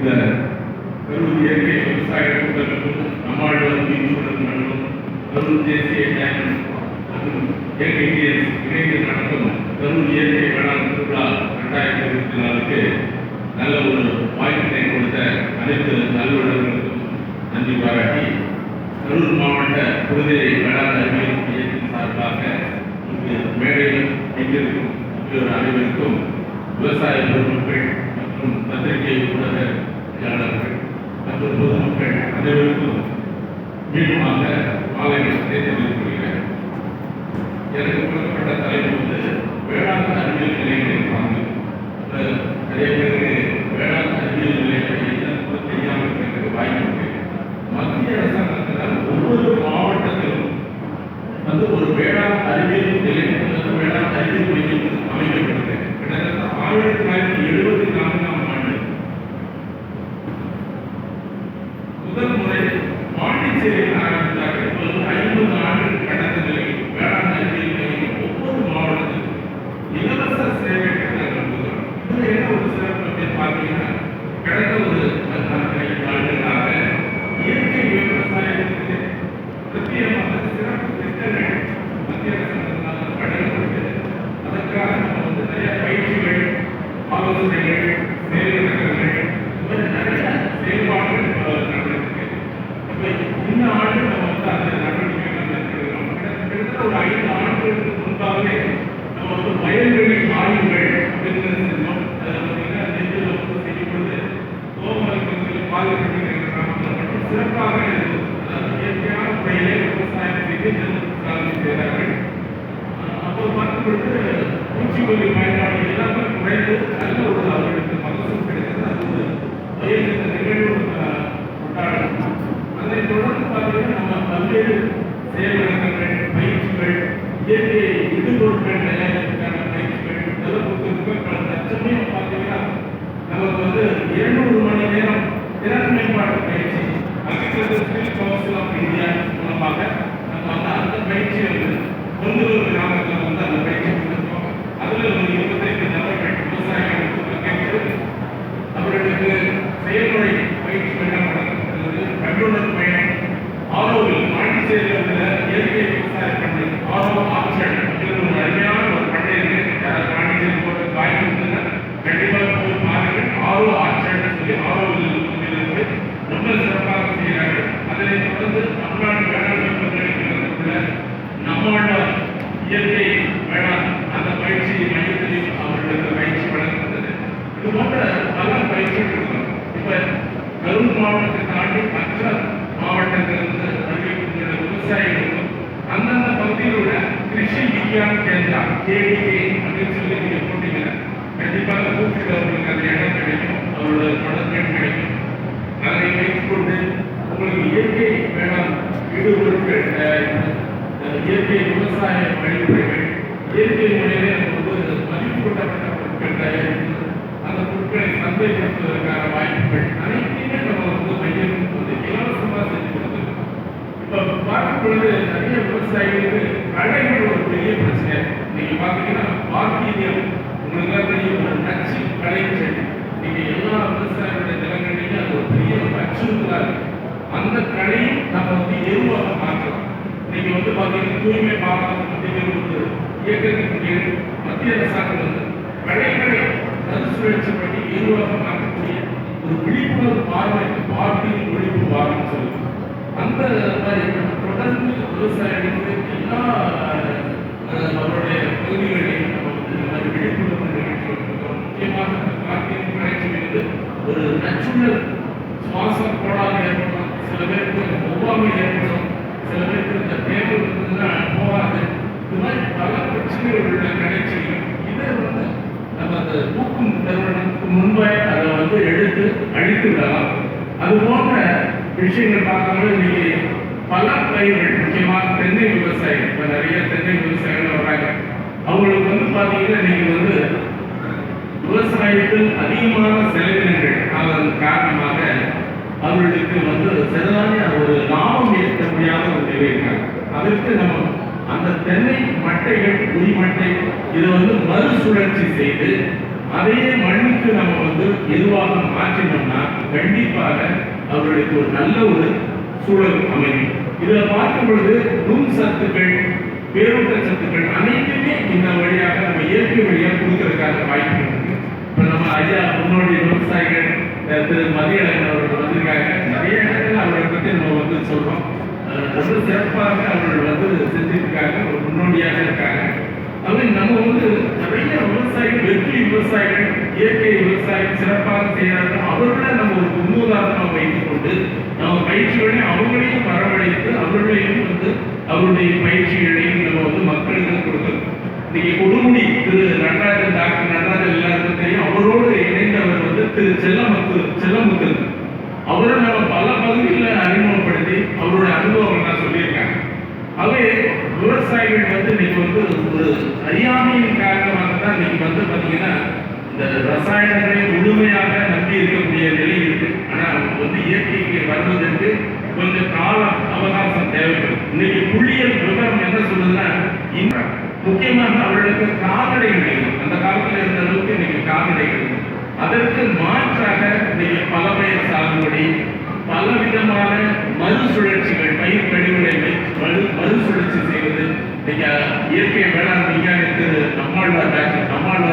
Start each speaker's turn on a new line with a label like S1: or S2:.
S1: இந்த கரூர் இயற்கை விவசாய கூட்டமைப்பும் நம்மாழ்வார் மீன்சுடன் மண்டலம் கரூர் தேசிய டேம் மற்றும் இயற்கை இந்தியன்ஸ் இணைந்து நடத்தும் கரூர் இயற்கை வேளாண் திருவிழா ரெண்டாயிரத்தி இருபத்தி நாலுக்கு நல்ல ஒரு வாய்ப்பினை கொடுத்த அனைத்து நல்லுறவர்களுக்கும் நன்றி பாராட்டி கரூர் மாவட்ட புதுதிரை வேளாண் அறிவியல் மையத்தின் சார்பாக இங்கு மேடையில் எங்கிருக்கும் அனைவருக்கும் விவசாய பெருமக்கள் மற்றும் பத்திரிகை ஊடக ஊடகவியலாளர்கள் மற்றும் பொதுமக்கள் அனைவருக்கும் மீண்டுமாக மாலை தெரிவித்துக் கொள்கிறேன். எனக்கு கொடுக்கப்பட்ட தலைப்பு வந்து வேளாண் அறிவியல் நிலையங்களை நிறைய பேருக்கு வேளாண் அறிவியல் நிலையங்களை என்னன்னு கூட தெரியாமல் இருக்கிறதுக்கு வாய்ப்பு இருக்கு. மத்திய அரசாங்கத்தினால் ஒவ்வொரு மாவட்டத்திலும் வந்து ஒரு வேளாண் அறிவியல் நிலையம் வேளாண் அறிவியல் அமைக்கப்பட்டது கிட்டத்தட்ட ஆயிரத்தி தொள்ளாயிரத்தி முதல் முறை பாண்டிச்சேரியில் ஆரம்பித்தார்கள் இப்பொழுது ஐம்பது ஆண்டு கடந்த நிலையில் வேளாண் அறிவியல் மையம் ஒவ்வொரு மாவட்டத்திலும் இலவச சேவை கட்டணம் இதுல என்ன ஒரு சிறப்பு அப்படின்னு பார்த்தீங்கன்னா கடந்த ஒரு நான்கு ஆண்டுகளாக இயற்கை விவசாயத்திற்கு பிரத்யேகமாக சிறப்பு திட்டங்கள் மத்திய அரசாங்கத்தினால் வழங்கப்பட்டது. அதற்காக நம்ம வந்து நிறைய பயிற்சிகள் ஆலோசனைகள் செயல்விளக்கங்கள் இது மாதிரி நிறைய செயல்பாடுகள் அஹ், நடந்திருக்கு இப்ப இந்த ஆண்டு நம்ம வந்து அந்த நடவடிக்கைகள் நடத்திருக்கிறோம் கிட்டத்தட்ட ஒரு ஐந்து ஆண்டுகளுக்கு முன்பாகவே நம்ம வந்து வயல்வெளி ஆய்வுகள் அப்படின்னு செஞ்சோம் அதில் பார்த்தீங்கன்னா நெஞ்சில் வந்து செய்யப்படுது கோமரத்தில் பாதிக்கப்பட்ட கிராமத்தில் மட்டும் சிறப்பாக இருந்தது அதாவது இயற்கையான முறையிலே விவசாயம் செய்து நெல் சாகுபடி பார்க்கும் பொழுது பூச்சிக்கொல்லி பயன்பாடு எல்லாமே குறைந்து நல்ல ஒரு அவர்களுக்கு மகசூல் கிடைத்தது. அது ஒரு வயது நிகழ்வு அஹ், அதை தொடர்ந்து பார்த்தீங்கன்னா நம்ம பல்வேறு செயல்விளக்கங்கள் பயிற்சிகள் இயற்கை இடுபொருட்கள் தயாரிப்பதற்கான பயிற்சிகள் பார்த்தீங்கன்னா நமக்கு வந்து இருநூறு மணி நேரம் திறன் மேம்பாட்டு பயிற்சி agriculture skill council of India மூலமாக நம்ம அந்த பயிற்சி வந்து கொந்தூர் கிராமத்தில் வந்து அந்த பயிற்சி கொடுத்துருக்கோம் அதில் ஒரு இருபத்தைந்து நபர்கள் விவசாயிகளுக்கு பங்கேற்று அவர்களுக்கு செயல்முறை பயிற்சி மையம் நடத்தப்பட்டுள்ளது கண்டுணர் பயணம் ஆரோவில் பாண்டிச்சேரியில் உள்ள இயற்கை விவசாய பண்ணை ஆரோ ஆப்ஷன் அப்படிங்கிற ஒரு அருமையான ஒரு பண்ணை இருக்கு யாராவது பாண்டிச்சேரி போட்டு வாய்ப்பு இருந்ததுன்னா கண்டிப்பாக போய் பாருங்கள் ஆரோ ஆப்ஷன் சொல்லி ஆரோவில் இருக்கு ரொம்ப சிறப்பாக செய்கிறார்கள் அதனை தொடர்ந்து தமிழ்நாடு வேளாண்மை பல்கலைக்கழகத்தில் நம்மாழ்வார் இயற்கை வேளாண் அந்த பயிற்சி மையத்திலையும் அவர்களுக்கு பயிற்சி வழங்கப்பட்டது இது போன்ற பல பயிற்சிகள் இருக்கிறோம் இப்ப கரூர் மாவட்டத்தை தாண்டி மற்ற மாவட்டத்திலிருந்து அறிவிக்கின்ற விவசாயிகளுக்கும் அந்தந்த பகுதியில் உள்ள கிருஷி விஞ்ஞான கேந்திரா கேடிகே அப்படின்னு சொல்லி நீங்க போட்டீங்கன்னா கண்டிப்பாக கூப்பிட்டு அவர்களுக்கு அந்த இடம் கிடைக்கும் அவரோட தொடர்பு கிடைக்கும். அதை வைத்துக்கொண்டு உங்களுக்கு இயற்கை வேளாண் ஈடுபொருட்கள் இயற்கை விவசாய வழிமுறைகள் இயற்கை முறையிலே நமக்கு வந்து மதிப்பூட்டப்பட்ட பொருட்கள் தயாரித்து அந்த பொருட்களை சந்தைப்படுத்துவதற்கான வாய்ப்புகள் அனைத்தையுமே நம்ம வந்து மையம் வந்து இலவசமாக செஞ்சு கொடுத்துருக்கோம் இப்போ பார்க்கும் பொழுது நிறைய விவசாயிகளுக்கு கடைகள் ஒரு பெரிய பிரச்சனை. நீங்க பாத்தீங்கன்னா பாக்கியம் உங்களுக்கு தெரியும் ஒரு நச்சு கடை செடி. நீங்க எல்லா விவசாயிகளுடைய நிலங்களிலும் அது ஒரு பெரிய அச்சுறுத்தலா இருக்கு அந்த கடையும் நம்ம வந்து எருவாக மாற்றலாம். நீங்க வந்து பாத்தீங்கன்னா தூய்மை பாலம் அப்படிங்கிற ஒரு இயக்கத்தின் கீழ் மத்திய அரசாங்கம் வந்து கடைகளை மறுசுழற்சி பண்ணி எருவாக மாற்றக்கூடிய ஒரு விழிப்புணர்வு பார்வை பார்ட்டியின் விழிப்பு பார்வைன்னு சொல்லுது அந்த மாதிரி நம்ம தொடர்ந்து விவசாயிகளுக்கு எல்லா நம்மளுடைய அவருடைய பகுதிகளையும் நம்ம விழிப்புணர்வு முக்கியமாக கார்த்திகை நிகழ்ச்சி ஒரு நச்சுணர் சுவாசம் கோளாறு ஏற்படும் சில பேருக்கு ஒவ்வாமை ஏற்படும் சில பேருக்கு இந்த தேர்வு போகாது. இது மாதிரி பல பிரச்சனைகள் உள்ள நிகழ்ச்சிகள். இதை வந்து நம்ம அந்த பூக்கும் நிறுவனத்துக்கு முன்பே அதை வந்து எடுத்து அழித்து விடலாம். அது போன்ற விஷயங்கள் பார்க்கும்போது இன்னைக்கு பல பயிர்கள் முக்கியமாக தென்னை விவசாயிகள் இப்போ நிறைய தென்னை விவசாயிகள் வர்றாங்க அவங்களுக்கு வந்து பார்த்தீங்கன்னா இன்னைக்கு வந்து விவசாயத்தில் அதிகமான செலவினங்கள் அதன் காரணமாக அவர்களுக்கு வந்து சரியான ஒரு லாபம் ஏற்க முடியாத ஒரு நிலை இருக்காங்க. அதற்கு நம்ம அந்த தென்னை மட்டைகள் உரிமட்டை இதை வந்து மறுசுழற்சி செய்து அதையே மண்ணுக்கு நம்ம வந்து எதுவாக மாற்றினோம்னா அவர்களுக்கு ஒரு நல்ல ஒரு சூழல் அமையும். இதுல பார்க்கும் பொழுது நுண் சத்துக்கள் பேரூட்ட சத்துக்கள் அனைத்துமே இந்த வழியாக நம்ம இயற்கை வழியாக கொடுக்கறதுக்காக வாய்ப்பு இருக்கு. நம்ம ஐயா முன்னோடி விவசாயிகள் திரு மதியழகன் அவர்கள் வந்திருக்காங்க. நிறைய இடத்துல அவரை பற்றி நம்ம வந்து சொல்றோம். ரொம்ப சிறப்பாக அவர்கள் வந்து செஞ்சிருக்காங்க. ஒரு முன்னோடியாக இருக்காங்க. அவங்க நம்ம வந்து நிறைய விவசாயிகள் வெற்றி விவசாயிகள் இயற்கை சிறப்பாக செய்யறாங்க அவர்களை நம்ம ஒரு முன்னுதாரணமாக வைத்துக் கொண்டு நம்ம பயிற்சிகளை அவங்களையும் வரவழைத்து அவர்களையும் வந்து அவருடைய பயிற்சிகளையும் நம்ம வந்து மக்களுக்கு கொடுக்கணும். இன்னைக்கு கொடுமுடி திரு நடராஜன் டாக்டர் நடராஜன் எல்லாருக்கும் தெரியும். அவரோடு இணைந்தவர் வந்து திரு செல்லமுத்து செல்லமுத்து அவரை நம்ம பல பகுதிகளில் அறிமுகப்படுத்தி அவரோட அனுபவங்கள்லாம் சொல்லியிருக்காங்க. அவே விவசாயிகள் வந்து இன்னைக்கு வந்து ஒரு அறியாமையின் காரணமாக தான் இன்னைக்கு வந்து பார்த்தீங்கன்னா இந்த ரசாயனங்களை முழுமையாக நம்பி இருக்கக்கூடிய நிலை இருக்கு. ஆனால் வந்து இயற்கைக்கு வருவதற்கு கொஞ்சம் கால அவகாசம் தேவைப்படும். இன்னைக்கு புள்ளியல் விவரம் என்ன சொல்லுதுன்னா முக்கியமாக அவர்களுக்கு கால்நடை கிடைக்கும் அந்த காலத்தில் இருந்த அளவுக்கு இன்னைக்கு கால்நடை கிடைக்கும் அதற்கு மாற்றாக இன்னைக்கு பல பயிர் சாகுபடி பல விதமான மறுசுழற்சிகள் பயிர் கழிவுகளை மறு மறுசுழற்சி செய்வது. இன்னைக்கு இயற்கை வேளாண் விஞ்ஞானி திரு நம்மாழ்வார் நம்மாழ்வார்